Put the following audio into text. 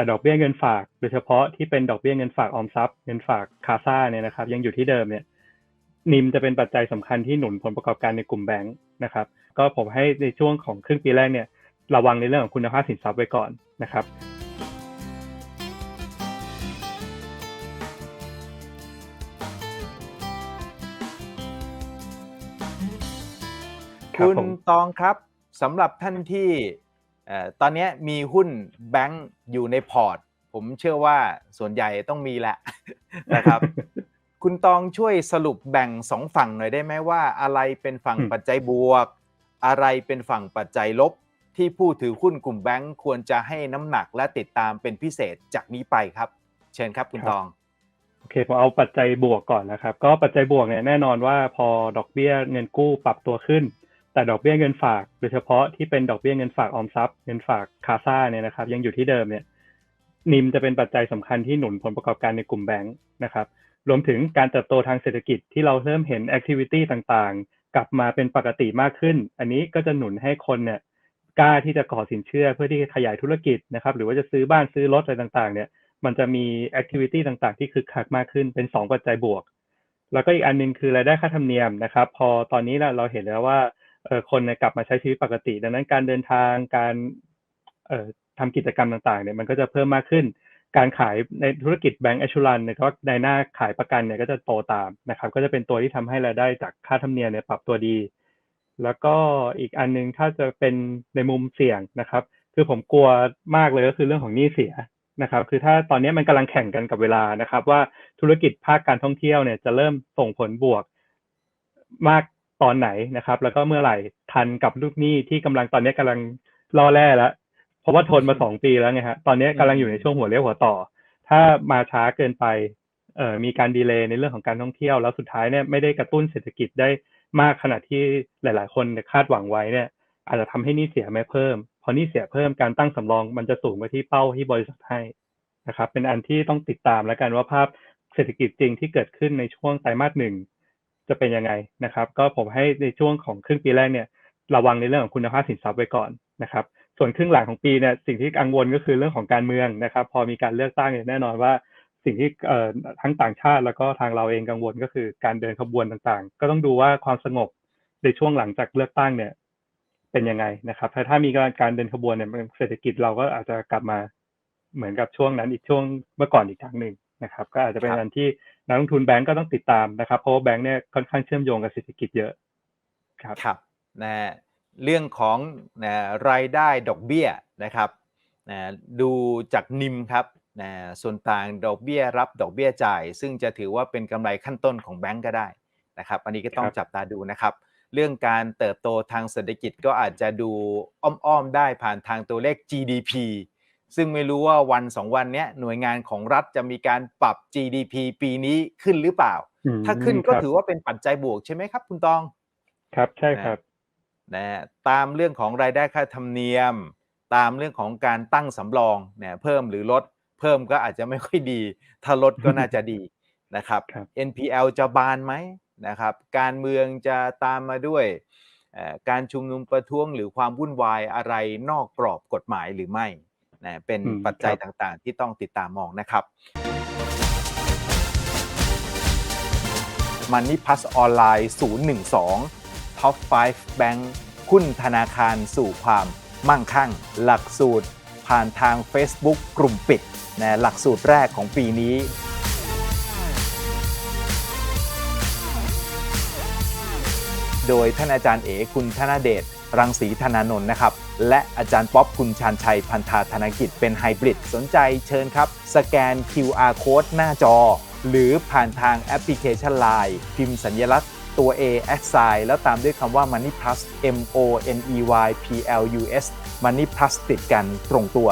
แต่ดอกเบี้ยเงินฝาก โดยเฉพาะที่เป็นดอกเบี้ยเงินฝากออมทรัพย์ เงินฝากคาซ่าเนี่ยนะครับ ยังอยู่ที่เดิมเนี่ยนิมจะเป็นปัจจัยสำคัญที่หนุนผลประกอบการในกลุ่มแบงค์นะครับ ก็ผมให้ในช่วงของครึ่งปีแรกเนี่ยระวังในเรื่องของคุณภาพสินทรัพย์ไว้ก่อนนะครับคุณตองครับสำหรับท่านที่ ตอนเนี้ยมีหุ้นแบงก์อยู่ในพอร์ต ผมเชื่อว่าส่วนใหญ่ต้องมีแหละนะครับ คุณตองช่วยสรุปแบ่งสองฝั่งหน่อยได้ไหมว่า อะไรเป็นฝั่งอืมปัจจัยบวก อะไรเป็นฝั่งปัจจัยลบ ที่ผู้ถือหุ้นกลุ่มแบงก์ควรจะให้น้ำหนักและติดตามเป็นพิเศษจากนี้ไปครับ เชิญครับคุณตองโอเคผมเอาปัจจัยบวกก่อนนะครับ ก็ปัจจัยบวกเนี่ยแน่นอนว่าพอดอกเบี้ยเงินกู้ปรับตัวขึ้น แต่ดอกเบี้ยเงินฝากโดยเฉพาะที่เป็นดอกเบี้ยเงินฝากออมทรัพย์เงินฝากคาซ่าเนี่ยนะครับ ยังอยู่ที่เดิมเนี่ยนิมจะเป็นปัจจัยสำคัญที่หนุนผลประกอบการในกลุ่มแบงค์นะครับ รวมถึงการเติบโตทางเศรษฐกิจที่เราเริ่มเห็นแอคทิวิตี้ต่างๆ กลับมาเป็นปกติมากขึ้น อันนี้ก็จะหนุนให้คนเนี่ยกล้าที่จะก่อสินเชื่อเพื่อที่ขยายธุรกิจนะครับ หรือว่าจะซื้อบ้านซื้อรถอะไรต่างๆ เนี่ย มันจะมีแอคทิวิตี้ต่างๆ ที่คึกคักมากขึ้นเป็น 2 ปัจจัยบวก แล้วก็อีกอันหนึงคือรายได้ค่าธรรมเนียมนะครับ พอตอนนี้เราเห็นแล้วว่า เออคนเนี่ยกลับมาใช้ชีวิตปกติ ดังนั้นการเดินทางการเอ่อทำกิจกรรมต่างๆเนี่ยมันก็จะเพิ่มมากขึ้น การขายในธุรกิจแบงก์แอชูรันเนี่ยก็ในหน้าขายประกันเนี่ยก็จะโตตามนะครับ ก็จะเป็นตัวที่ทำให้รายได้จากค่าธรรมเนียมเนี่ยปรับตัวดี แล้วก็อีกอันนึงถ้าจะเป็นในมุมเสี่ยงนะครับ คือผมกลัวมากเลยก็คือเรื่องของหนี้เสียนะครับ คือถ้าตอนนี้มันกำลังแข่งกันกับเวลานะครับ ว่าธุรกิจภาคการท่องเที่ยวเนี่ยจะเริ่มส่งผลบวกมาก ตอนไหนนะครับ แล้วก็เมื่อไหร่ทันกับลูกหนี้ที่กำลังตอนนี้กำลังล่อแร่แล้วเพราะว่าทนมาสองปีแล้วไงฮะตอนนี้กำลังอยู่ในช่วงหัวเลี้ยวหัวต่อ ถ้ามาช้าเกินไปเอ่อมีการดีเลย์ในเรื่องของการท่องเที่ยวแล้วสุดท้ายเนี่ยไม่ได้กระตุ้นเศรษฐกิจได้มากขนาดที่หลาย ๆ คนคาดหวังไว้เนี่ย อาจจะทำให้นี้เสียไม่เพิ่ม พอนี้เสียเพิ่มการตั้งสำรองมันจะสูงไปที่เป้าที่บริษัทให้นะครับ เป็นอันที่ต้องติดตามแล้วกันว่าภาพเศรษฐกิจจริงที่เกิดขึ้นในช่วงไตรมาสหนึ่ง จะเป็นยังไงนะครับ ก็ผมให้ในช่วงของครึ่งปีแรกเนี่ยระวังในเรื่องของคุณภาพสินทรัพย์ไว้ก่อนนะครับ ส่วนครึ่งหลังของปีเนี่ยสิ่งที่กังวลก็คือเรื่องของการเมืองนะครับ พอมีการเลือกตั้งเนี่ยแน่นอนว่าสิ่งที่ทั้งต่างชาติแล้วก็ทางเราเองกังวลก็คือการเดินขบวนต่างๆ ก็ต้องดูว่าความสงบในช่วงหลังจากเลือกตั้งเนี่ยเป็นยังไงนะครับ ถ้าถ้ามีการการเดินขบวนเนี่ยเศรษฐกิจเราก็อาจจะกลับมาเหมือนกับช่วงนั้นอีกช่วงเมื่อก่อนอีกครั้งหนึ่ง นะครับ ก็อาจจะเป็นครับอันที่นักลงทุนแบงก์ก็ต้องติดตามนะครับ เพราะว่าแบงก์เนี่ยค่อนข้างเชื่อมโยงกับเศรษฐกิจเยอะครับครับนะฮะเรื่องของนะรายได้ดอกเบี้ยนะครับนะดูจากนิมครับนะส่วนต่างดอกเบี้ยรับดอกเบี้ยจ่าย ซึ่งจะถือว่าเป็นกำไรขั้นต้นของแบงก์ก็ได้นะครับ อันนี้ก็ต้องครับจับตาดูนะครับ เรื่องการเติบโตทางเศรษฐกิจก็อาจจะดูอ้อมๆได้ผ่านทางตัวเลข GDP ซึ่งไม่รู้ว่าวันสองวันเนี้ยหน่วยงานของรัฐจะมีการปรับ GDP ปีนี้ขึ้นหรือเปล่าอืมถ้าขึ้นก็ครับถือว่าเป็นปัจจัยบวกใช่ไหมครับ คุณตอง ครับใช่ครับนะฮะตามเรื่องของรายได้ค่าธรรมเนียม ตามเรื่องของการตั้งสำรองเนี่ยเพิ่มหรือลด เพิ่มก็อาจจะไม่ค่อยดี ถ้าลดก็น่าจะดีนะครับครับ NPL จะบานไหมนะครับ การเมืองจะตามมาด้วยเอ่อการชุมนุมประท้วงหรือความวุ่นวายอะไรนอกกรอบกฎหมายหรือไม่ นะเป็นอืมปัจจัยครับต่างๆ ที่ต้องติดตามมองนะครับ Money Plus ออนไลน์012 Top 5 Bank หุ้นธนาคารสู่ความมั่งคั่ง หลักสูตรผ่านทาง Facebook กลุ่มปิดนะหลักสูตรแรกของปีนี้โดยท่านอาจารย์เอคุณธนเดชรังสีธนานนท์นะครับ และอาจารย์ป๊อปคุณชานชัยพันธาธนกิจเป็นไฮบริดสนใจเชิญครับ สแกน QR code หน้าจอ หรือผ่านทางแอปพลิเคชัน Line พิมพ์สัญลักษณ์ตัว A X sign แล้วตามด้วยคำว่า Money Plus M O N E Y P L U S Money Plus ติดกันตรงตัว